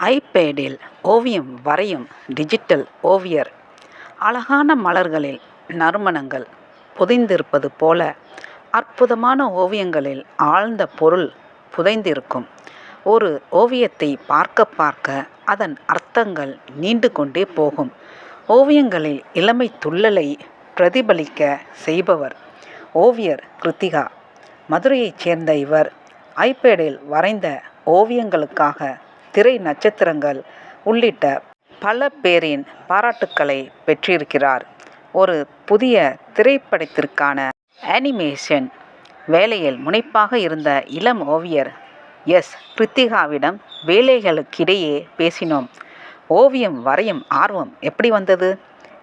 ஐபேடில் ஓவியம் வரையும் டிஜிட்டல் ஓவியர் அழகான மலர்களில் நறுமணங்கள் புதைந்திருப்பது போல அற்புதமான ஓவியங்களில் ஆழ்ந்த பொருள் புதைந்திருக்கும். ஒரு ஓவியத்தை பார்க்க பார்க்க அதன் அர்த்தங்கள் நீண்டு கொண்டே போகும். ஓவியங்களில் இளமை துள்ளலை பிரதிபலிக்க செய்பவர் ஓவியர் கிருத்திகா. மதுரையைச் சேர்ந்த இவர் ஐபேடில் வரைந்த ஓவியங்களுக்காக திரை நட்சத்திரங்கள் உள்ளிட்ட பல பேரின் பாராட்டுக்களை பெற்றிருக்கிறார். ஒரு புதிய திரைப்படத்திற்கான அனிமேஷன் வேலையில் முனைப்பாக இருந்த இளம் ஓவியர் எஸ். கிருத்திகாவிடம் வேலைகளுக்கிடையே பேசினோம். ஓவியம் வரையும் ஆர்வம் எப்படி வந்தது?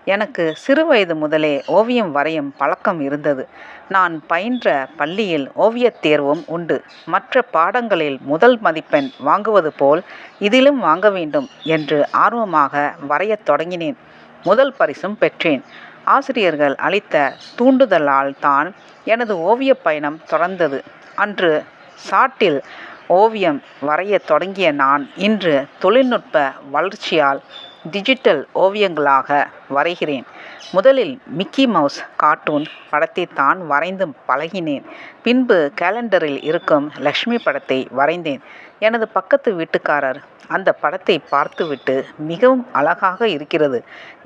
எனக்கு சிறுவயது முதலே ஓவியம் வரையும் பழக்கம் இருந்தது. நான் பயின்ற பள்ளியில் ஓவியத் தேர்வும் உண்டு. மற்ற பாடங்களில் முதல் மதிப்பெண் வாங்குவது போல் இதிலும் வாங்க வேண்டும் என்று ஆர்வமாக வரையத் தொடங்கினேன். முதல் பரிசும் பெற்றேன். ஆசிரியர்கள் அளித்த தூண்டுதலால் தான் எனது ஓவியப் பயணம் தொடர்ந்தது. அன்று சாட்டில் ஓவியம் வரையத் தொடங்கிய நான் இன்று தொழில்நுட்ப வளர்ச்சியால் டிஜிட்டல் ஓவியங்களாக வரைகிறேன். முதலில் மிக்கி மவுஸ் கார்ட்டூன் படத்தை தான் வரைந்து பழகினேன். பின்பு கேலண்டரில் இருக்கும் லக்ஷ்மி படத்தை வரைந்தேன். எனது பக்கத்து வீட்டுக்காரர் அந்த படத்தை பார்த்துவிட்டு மிகவும் அழகாக இருக்கிறது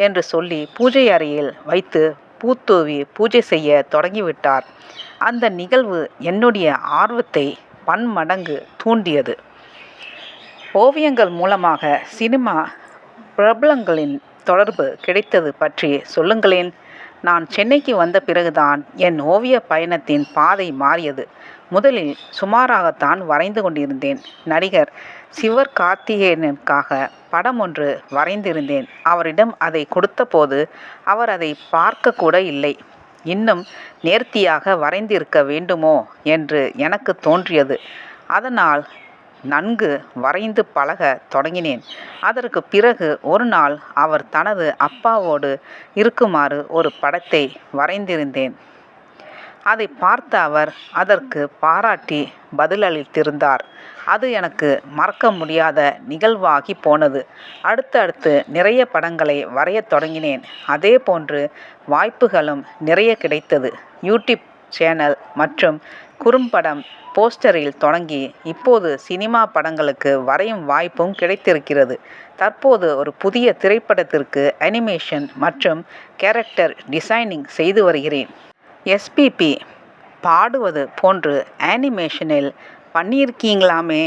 என்று சொல்லி பூஜை அறையில் வைத்து பூ தூவி பூஜை செய்ய தொடங்கிவிட்டார். அந்த நிகழ்வு என்னுடைய ஆர்வத்தை பன்மடங்கு தூண்டியது. ஓவியங்கள் மூலமாக சினிமா பிரபலங்களின் தொடர்பு கிடைத்தது பற்றி சொல்லுங்களேன். நான் சென்னைக்கு வந்த பிறகுதான் என் ஓவியப் பயணத்தின் பாதை மாறியது. முதலில் சுமாராகத்தான் வரைந்து கொண்டிருந்தேன். நடிகர் சிவர் கார்த்திகேயனுக்காக படம் ஒன்று வரைந்திருந்தேன். அவரிடம் அதை கொடுத்தபோது அவர் அதை பார்க்கக்கூட இல்லை. இன்னும் நேர்த்தியாக வரைந்திருக்க வேண்டுமோ என்று எனக்கு தோன்றியது. அதனால் நன்கு வரைந்து பழகத் தொடங்கினேன். அதற்குப் பிறகு ஒரு நாள் அவர் தனது அப்பாவோடு இருக்குமாறு ஒரு படத்தை வரைந்திருந்தேன். அதை பார்த்த அவர் அதற்கு பாராட்டி பதிலளித்திருந்தார். அது எனக்கு மறக்க முடியாத நிகழ்வாகிப் போனது. அடுத்தடுத்து நிறைய படங்களை வரையத் தொடங்கினேன். அதே போன்று வாய்ப்புகளும் நிறைய கிடைத்தது. யூடியூப் சேனல் மற்றும் குறும்படம் போஸ்டரில் தொடங்கி இப்போது சினிமா படங்களுக்கு வரையும் வாய்ப்பும் கிடைத்திருக்கிறது. தற்போது ஒரு புதிய திரைப்படத்திற்கு அனிமேஷன் மற்றும் கேரக்டர் டிசைனிங் செய்து வருகிறேன். எஸ்பிபி பாடுவது போன்று அனிமேஷனில் பண்ணியிருக்கீங்களாமே?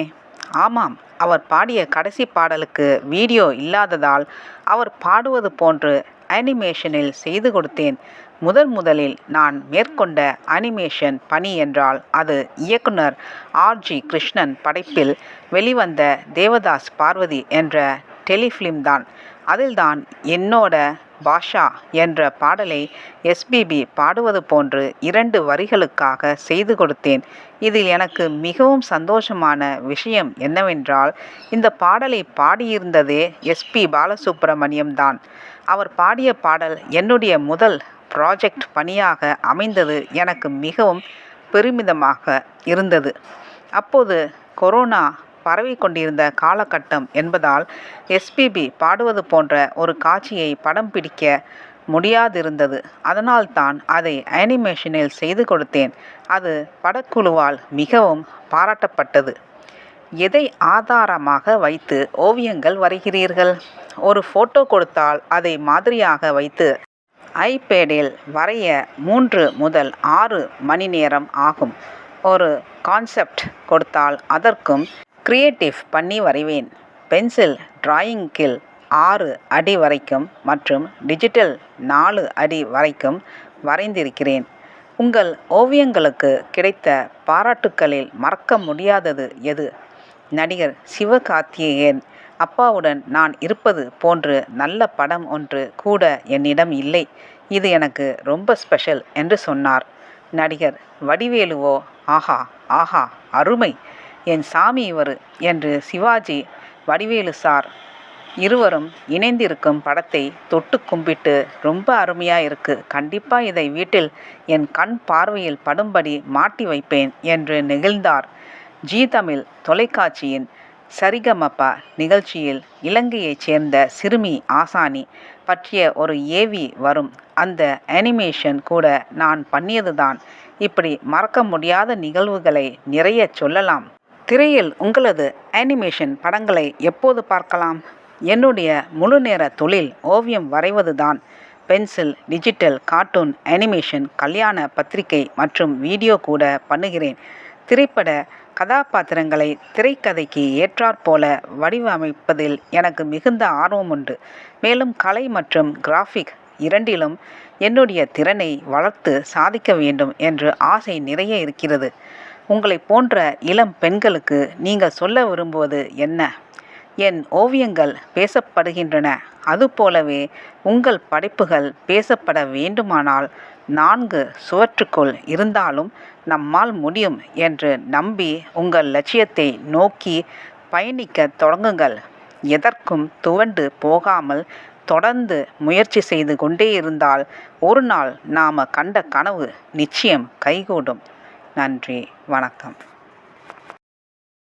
ஆமாம். அவர் பாடிய கடைசி பாடலுக்கு வீடியோ இல்லாததால் அவர் பாடுவது போன்று அனிமேஷனில் செய்து கொடுத்தேன். முதன் முதலில் நான் மேற்கொண்ட அனிமேஷன் பணி என்றால் அது இயக்குனர் ஆர்ஜி கிருஷ்ணன் படைப்பில் வெளிவந்த தேவதாஸ் பார்வதி என்ற டெலிஃபிலிம் தான் அதில்தான் என்னோட பாஷா என்ற பாடலை எஸ்பிபி பாடுவது போன்று இரண்டு வரிகளுக்காக செய்து கொடுத்தேன். இதில் எனக்கு மிகவும் சந்தோஷமான விஷயம் என்னவென்றால் இந்த பாடலை பாடியிருந்ததே எஸ்பி பாலசுப்ரமணியம் தான் அவர் பாடிய பாடல் என்னுடைய முதல் ப்ராஜெக்ட் பணியாக அமைந்தது எனக்கு மிகவும் பெருமிதமாக இருந்தது. அப்போது கொரோனா பரவி கொண்டிருந்த காலகட்டம் என்பதால் எஸ்பிபி பாடுவது போன்ற ஒரு காட்சியை படம் பிடிக்க முடியாதிருந்தது. அதனால்தான் அதை அனிமேஷனில் செய்து கொடுத்தேன். அது படக்குழுவால் மிகவும் பாராட்டப்பட்டது. எதை ஆதாரமாக வைத்து ஓவியங்கள் வரைகிறீர்கள்? ஒரு போட்டோ கொடுத்தால் அதை மாதிரியாக வைத்து ஐபேடில் வரைய மூன்று முதல் ஆறு மணி நேரம் ஆகும். ஒரு கான்செப்ட் கொடுத்தால் அதற்கும் கிரியேட்டிவ் பண்ணி வரைவேன். பென்சில் டிராயிங்கில் ஆறு அடி வரைக்கும் மற்றும் டிஜிட்டல் நாலு அடி வரைக்கும் வரைந்திருக்கிறேன். உங்கள் ஓவியங்களுக்கு கிடைத்த பாராட்டுக்களில் மறக்க முடியாதது எது? நடிகர் சிவகார்த்திகேயன் அப்பாவுடன் நான் இருப்பது போன்று நல்ல படம் ஒன்று கூட என்னிடம் இல்லை. இது எனக்கு ரொம்ப ஸ்பெஷல் என்று சொன்னார். நடிகர் வடிவேலுவோ ஆஹா ஆஹா அருமை. என் சாமி இவரு என்று சிவாஜி வடிவேலு சார் இருவரும் இணைந்திருக்கும் படத்தை தொட்டு கும்பிட்டு ரொம்ப அருமையாக இருக்கு. கண்டிப்பாக இதை வீட்டில் என் கண் பார்வையில் படும்படி மாட்டி வைப்பேன் என்று நெகிழ்ந்தார். ஜீ தமிழ் தொலைக்காட்சியின் சரிகமப நிகழ்ச்சியில் இலங்கையைச் சேர்ந்த சிறுமி ஆசானி பற்றிய ஒரு ஏவி வரும் அந்த அனிமேஷன் கூட நான் பண்ணியதுதான் இப்படி மறக்க முடியாத நிகழ்வுகளை நிறைய சொல்லலாம் திரையில் உங்களது அனிமேஷன் படங்களை எப்போது பார்க்கலாம்? என்னுடைய முழுநேர தொழில் ஓவியம் வரைவதுதான். பென்சில் டிஜிட்டல் கார்ட்டூன் அனிமேஷன் கல்யாண பத்திரிகை மற்றும் வீடியோ கூட பண்ணுகிறேன். திரைப்பட கதாபாத்திரங்களை திரைக்கதைக்கு ஏற்றாற்போல வடிவமைப்பதில் எனக்கு மிகுந்த ஆர்வம் உண்டு. மேலும் கலை மற்றும் கிராஃபிக் இரண்டிலும் என்னுடைய திறனை வளர்த்து சாதிக்க வேண்டும் என்று ஆசை நிறைய இருக்கிறது. உங்களைப் போன்ற இளம் பெண்களுக்கு நீங்கள் சொல்ல விரும்புவது என்ன? என் ஓவியங்கள் பேசப்படுகின்றன. அதுபோலவே உங்கள் படைப்புகள் பேசப்பட வேண்டுமானால் நான்கு சுவற்றுக்குள் இருந்தாலும் நம்மால் முடியும் என்று நம்பி உங்கள் லட்சியத்தை நோக்கி பயணிக்க தொடங்குங்கள். எதற்கும் துவண்டு போகாமல் தொடர்ந்து முயற்சி செய்து கொண்டே இருந்தால் ஒரு நாள் நாம கண்ட கனவு நிச்சயம் கைகூடும். நன்றி. வணக்கம்.